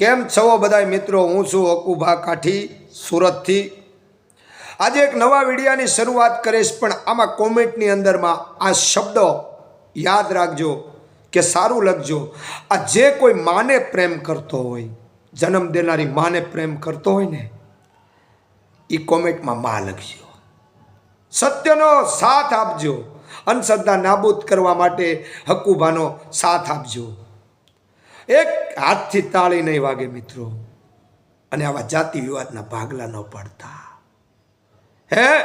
કેમ છો બધા મિત્રો? હું છું અકુભા કાઠી સુરતથી. આજે એક નવા વિડીયાની શરૂઆત કરીશ, પણ આમાં કોમેન્ટની અંદરમાં આ શબ્દો યાદ રાખજો કે સારું લખજો. આ જે કોઈ માને પ્રેમ કરતો હોય, જન્મ દેનારી માને પ્રેમ કરતો હોય ને એ કોમેન્ટમાં માં લખજો. સત્યનો સાથ આપજો. અંધશ્રદ્ધા નાબૂદ કરવા માટે હકુભાનો સાથ આપજો. એક હાથથી તાળી નહીં વાગે મિત્રો. અને આવા જાતિ વિવાદના ભાગલા ન પાડતા. હે?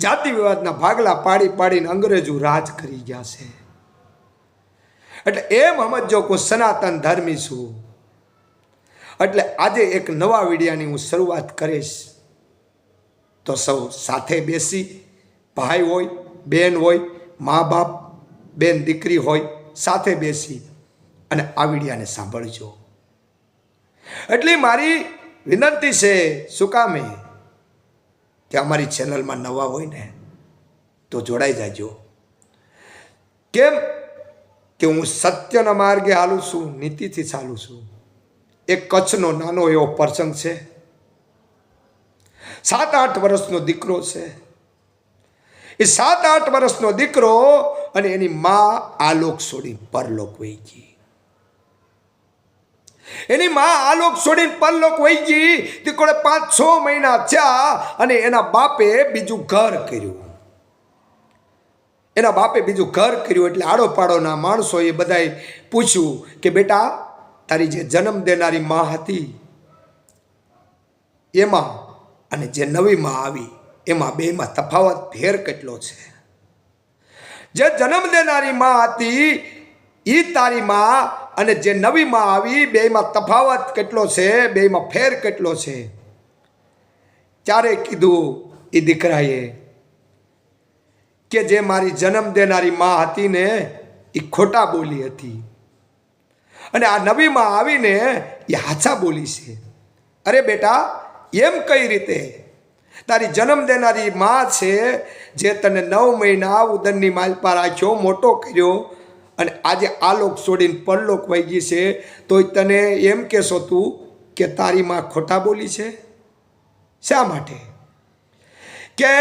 જાતિ વિવાદના ભાગલા પાડી પાડીને અંગ્રેજો રાજ કરી ગયા છે. એટલે એમ સમજો કો સનાતન ધર્મી છું. એટલે આજે એક નવા વિડિયાની હું શરૂઆત કરીશ. તો સૌ સાથે બેસી, ભાઈ હોય, બેન હોય, મા બાપ, બેન દીકરી હોય, સાથે બેસી. અને આ વિડિયાને સાંભળજો. એટલે મારી વિનંતી છે, શું કામે? કે અમારી ચેનલમાં નવા હોય ને, તો જોડાઈ જાજો. કેમ? કે હું સત્યના માર્ગે હાલું છું, નીતિથી ચાલું છું. એક કચ્છનો નાનો એવો પ્રસંગ છે. સાત આઠ વર્ષનો દીકરો છે. એ સાત આઠ વર્ષનો દીકરો અને એની મા આલોક છોડી પરલોક વહી ગઈ. એની મા આલોક છોડીને પરલોક વહી ગઈ. દીકરોએ પાંચ છ મહિના થયા અને એના બાપે બીજું ઘર કર્યું. એના બાપે બીજું ઘર કર્યું એટલે આડો પાડોના એ બધાએ પૂછ્યું કે બેટા, તારી જે જન્મ દેનારી મા હતી, એમાં અને જે નવી માં આવી, એમાં બેમાં તફાવત ફેર કેટલો છે? જે જન્મ દેનારી માં હતી એ તારી માં અને જે નવીમાં આવી બેમાં તફાવત કેટલો છે બેમાં ફેર કેટલો છે? ત્યારે કીધું એ દીકરાએ કે જે મારી જન્મ દેનારી માં હતી ને એ ખોટા બોલી હતી. અને આ નવીમાં આવીને એ હાચા બોલી છે. અરે બેટા, એમ કઈ રીતે? તારી જન્મ દેનારી માં છે, જે તને નવ મહિના ઉદરની માલપા રાખ્યો મોટો કર્યો અને આજે આ લોક છોડીને પરલોક વહી ગઈ છે, તોય તને એમ કહેશો તું કે તારી માં ખોટા બોલી છે? શા માટે? કે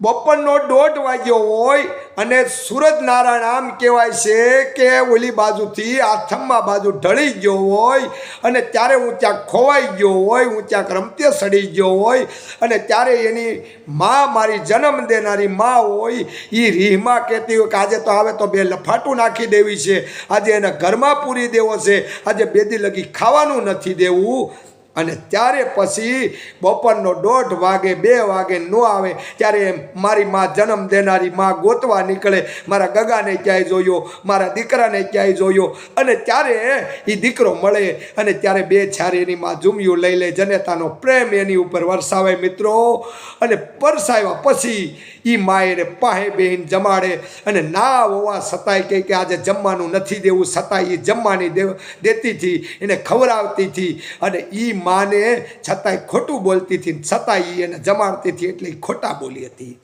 બપોરનો દોઢ વાગ્યો હોય અને સૂરજ નારાયણ આમ કહેવાય છે કે ઓલી બાજુથી આથમમાં બાજુ ઢળી ગયો હોય અને ત્યારે હું ત્યાં ખોવાઈ ગયો હોય, હું ત્યાં રમતે સડી ગયો હોય અને ત્યારે એની મા મારી જન્મ દેનારી મા હોય એ રીહમાં કહેતી હોય કે આજે તો આવે તો બે લફાટું નાખી દેવી છે. આજે એને ઘરમાં પૂરી દેવો છે. આજે બેદી લગી ખાવાનું નથી દેવું. અને ત્યારે પછી બપોરનો દોઢ વાગે, બે વાગે ન આવે, ત્યારે મારી માં જન્મ દેનારી માં ગોતવા નીકળે. મારા ગગાને ક્યાંય જોયો, મારા દીકરાને ક્યાંય જોયો. અને ત્યારે એ દીકરો મળે અને ત્યારે બે છારી એની માં ઝુમિયું લઈ લે. જનેતાનો પ્રેમ એની ઉપર વરસાવે મિત્રો. અને પરસાવ્યા પછી એ માએ એને પાહે બેહીને જમાડે અને ના હોવા છતાંય કહે કે આજે જમવાનું નથી દેવું. છતાંય એ જમવાની દેવ દેતી હતી, એને ખવડાવતી હતી. અને એ માને, છતાંય ખોટું બોલતી હતી છતાંય એને જમાડતી હતી એટલે ખોટા બોલી હતી.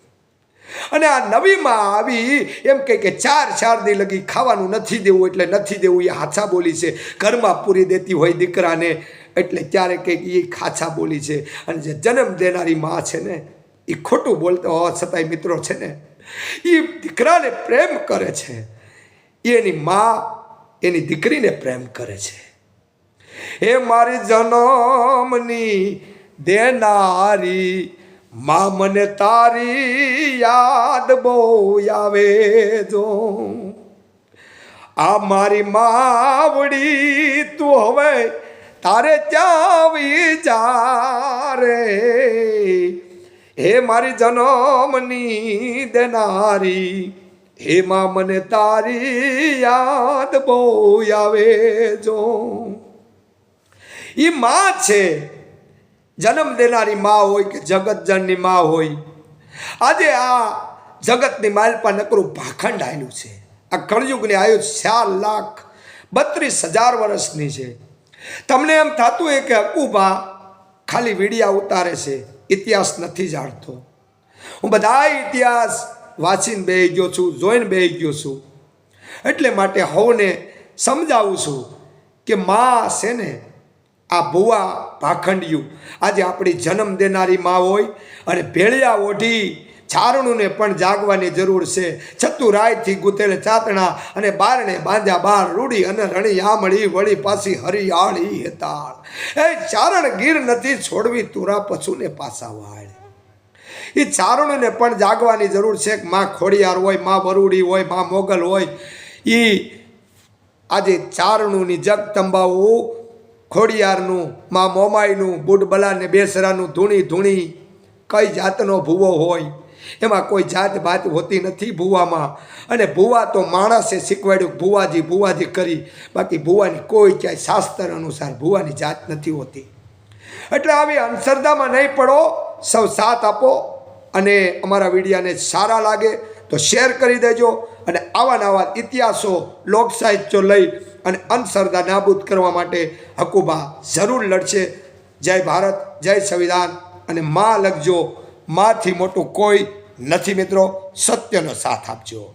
અને આ નવીમાં આવી એમ કહે કે ચાર ચાર દી લગી ખાવાનું નથી દેવું એટલે નથી દેવું એ હાછા બોલી છે. ઘરમાં પૂરી દેતી હોય દીકરાને એટલે ત્યારે કંઈક એ ખાછા બોલી છે. અને જે જન્મ દેનારી મા છે ને એ ખોટું બોલતો હોવા છતાંય મિત્રો છે ને એ દીકરાને પ્રેમ કરે છે. એની મા એની દીકરીને પ્રેમ કરે છે. હે મારી જનમની દેનારી, માં મને તારી યાદ બહુ આવે જો. આ મારી માવડી, તું હવે તારે ચાવી રે હે મારી જનમની દેનારી, હે મા મને તારી યાદ બહુ આવે જો. એ માં છે. જન્મ દેનારી માં હોય કે જગતજનની માં હોય. આજે આ જગતની માલપા નકરું ભાખંડ આવેલું છે. આ કળયુગની આયુ ચાર લાખ બત્રીસ હજાર વર્ષની છે. તમને એમ થતું હોય કે અકુભા ખાલી વીડિયા ઉતારે છે. ઇતિહાસ નથી જાણતો. હું બધા ઇતિહાસ વાંચીને બેહી ગયો છું, જોઈને બેહી ગયો છું. એટલે માટે હવને સમજાવું છું કે માં છે ને આ ભુવા ભાખંડિયું. આજે આપણી જન્મ દેનારી માં હોય અને ભેળિયા ઓઢી ચારણુંને પણ જાગવાની જરૂર છે. ચતુરાયથી ગુથેલ ચાતણા અને બારણે બાંધ્યા બાર રૂડી અને રણી આમળી વળી પાછી હરિયાળી હેતાળ. એ ચારણ ગીર નથી છોડવી તુરા પશુને પાછા વાળ. એ ચારણોને પણ જાગવાની જરૂર છે કે માં ખોડિયાર હોય, માં વરુડી હોય, માં મોગલ હોય. એ આજે ચારણુંની જગતંબાઓ ખોડિયારનું, માં મોમાઈનું બુડબલા ને બેસરાનું ધૂણી ધૂણી કઈ જાતનો ભૂવો હોય? એમાં કોઈ જાત ભાત હોતી નથી ભૂવામાં. અને ભૂવા તો માણસે શીખવાડ્યું ભૂવાજી ભૂવાજી કરી. બાકી ભૂવાની કોઈ ક્યાંય શાસ્ત્ર અનુસાર ભૂવાની જાત નથી હોતી. એટલે આવી અંધશ્રદ્ધામાં નહીં પડો, સૌ સાથ આપો અને અમારા વિડીયાને સારા લાગે તો શેર કરી દેજો અને આવા નવા ઇતિહાસો લોક સાહિત્યો લઈ અને અંધશ્રદ્ધા નાબૂદ કરવા માટે હકુબા જરૂર લડશે. જય ભારત, જય સંવિધાન અને માં લખજો. માથી મોટું કોઈ નથી મિત્રો. સત્યનો સાથ આપજો.